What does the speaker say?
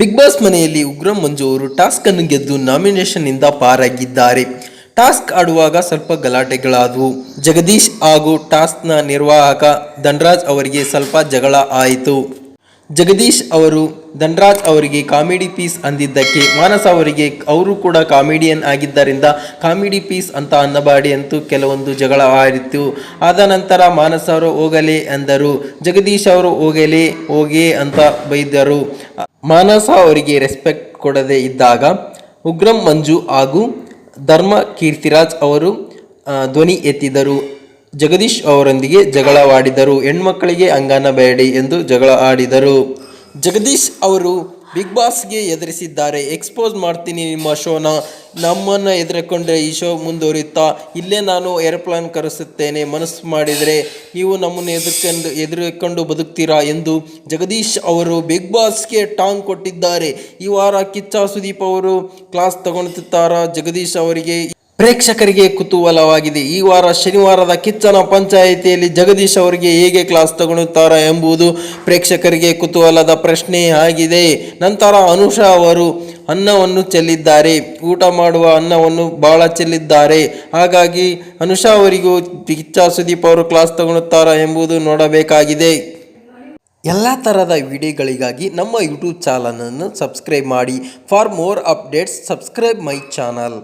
Big boss ಮನೆಯಲ್ಲಿ ಉಗ್ರಂ ಮಂಜು ಅವರು task ಅನ್ನು ಗೆದ್ದು ನಾಮಿನೇಷನ್ ಇಂದ ಪಾರಾಗಿದ್ದಾರೆ. ಟಾಸ್ಕ್ ಆಡುವಾಗ ಸ್ವಲ್ಪ ಗಲಾಟೆಗಳಾದವು. ಜಗದೀಶ್ ಹಾಗೂ ಟಾಸ್ಕ್ನ ನಿರ್ವಾಹಕ ಧನ್ರಾಜ್ ಅವರಿಗೆ ಸ್ವಲ್ಪ ಜಗಳ ಆಯಿತು. ಜಗದೀಶ್ ಅವರು, ಧನ್ರಾಜ್ ಅವರಿಗೆ ಕಾಮಿಡಿ ಪೀಸ್ ಅಂದಿದ್ದಕ್ಕೆ ಮಾನಸ ಅವರಿಗೆ ಅವರು ಕೂಡ ಕಾಮಿಡಿಯನ್ ಆಗಿದ್ದರಿಂದ ಕಾಮಿಡಿ ಪೀಸ್ ಅಂತ ಅನ್ನಬಾಡಿ ಅಂತೂ ಕೆಲವೊಂದು ಜಗಳ ಆಯಿತು ಆದ ನಂತರ ಮಾನಸ ಅವರು ಹೋಗಲೇ ಅಂದರು. ಜಗದೀಶ್ ಅವರು ಹೋಗಲೇ, ಹೋಗೇ ಅಂತ ಬೈದರು. ಮಾನಸ ಅವರಿಗೆ ರೆಸ್ಪೆಕ್ಟ್ ಕೊಡದೇ ಇದ್ದಾಗ ಉಗ್ರಂ ಮಂಜು ಹಾಗೂ ಧರ್ಮ ಕೀರ್ತಿರಾಜ್ ಅವರು ಧ್ವನಿ ಎತ್ತಿದರು. ಜಗದೀಶ್ ಅವರೊಂದಿಗೆ ಜಗಳವಾಡಿದರು. ಹೆಣ್ಮಕ್ಕಳಿಗೆ ಅಂಗಾನ ಬೇಡಿ ಎಂದು ಜಗಳ ಆಡಿದರು. ಜಗದೀಶ್ ಅವರು ಬಿಗ್ ಬಾಸ್ಗೆ ಎದುರಿಸಿದ್ದಾರೆ. ಎಕ್ಸ್ಪೋಸ್ ಮಾಡ್ತೀನಿ ನಿಮ್ಮ ಶೋನ. ನಮ್ಮನ್ನು ಎದುರುಕೊಂಡ್ರೆ ಈ ಶೋ ಮುಂದುವರಿಯುತ್ತಾ? ಇಲ್ಲೇ ನಾನು ಏರೋಪ್ಲೇನ್ ಕರೆಸುತ್ತೇನೆ. ಮನಸ್ಸು ಮಾಡಿದರೆ ನೀವು ನಮ್ಮನ್ನು ಎದುರ್ಕೊಂಡು, ಎದುರುಕೊಂಡು ಬದುಕ್ತೀರಾ ಎಂದು ಜಗದೀಶ್ ಅವರು ಬಿಗ್ ಬಾಸ್ಗೆ ಟಾಂಗ್ ಕೊಟ್ಟಿದ್ದಾರೆ. ಈ ವಾರ ಕಿಚ್ಚ ಸುದೀಪ್ ಅವರು ಕ್ಲಾಸ್ ತಗೊಳ್ತಿದ್ದಾರಾ ಜಗದೀಶ್ ಅವರಿಗೆ ಪ್ರೇಕ್ಷಕರಿಗೆ ಕುತೂಹಲವಾಗಿದೆ. ಈ ವಾರ ಶನಿವಾರದ ಕಿಚ್ಚನ ಪಂಚಾಯಿತಿಯಲ್ಲಿ ಜಗದೀಶ್ ಅವರಿಗೆ ಹೇಗೆ ಕ್ಲಾಸ್ ತಗೊಳ್ಳುತ್ತಾರೆ ಎಂಬುದು ಪ್ರೇಕ್ಷಕರಿಗೆ ಕುತೂಹಲದ ಪ್ರಶ್ನೆ ಆಗಿದೆ. ನಂತರ ಅನುಷಾ ಅವರು ಅನ್ನವನ್ನು ಚೆಲ್ಲಿದ್ದಾರೆ. ಊಟ ಮಾಡುವ ಅನ್ನವನ್ನು ಬಹಳ ಚೆಲ್ಲಿದ್ದಾರೆ. ಹಾಗಾಗಿ ಅನುಷಾ ಅವರಿಗೂ ಕಿಚ್ಚ ಸುದೀಪ್ ಅವರು ಕ್ಲಾಸ್ ತಗೊಳ್ಳುತ್ತಾರಾ ಎಂಬುದು ನೋಡಬೇಕಾಗಿದೆ. ಎಲ್ಲ ಥರದ ವಿಡಿಯೋಗಳಿಗಾಗಿ ನಮ್ಮ ಯೂಟ್ಯೂಬ್ ಚಾನಲನ್ನು ಸಬ್ಸ್ಕ್ರೈಬ್ ಮಾಡಿ. For more updates, subscribe my channel.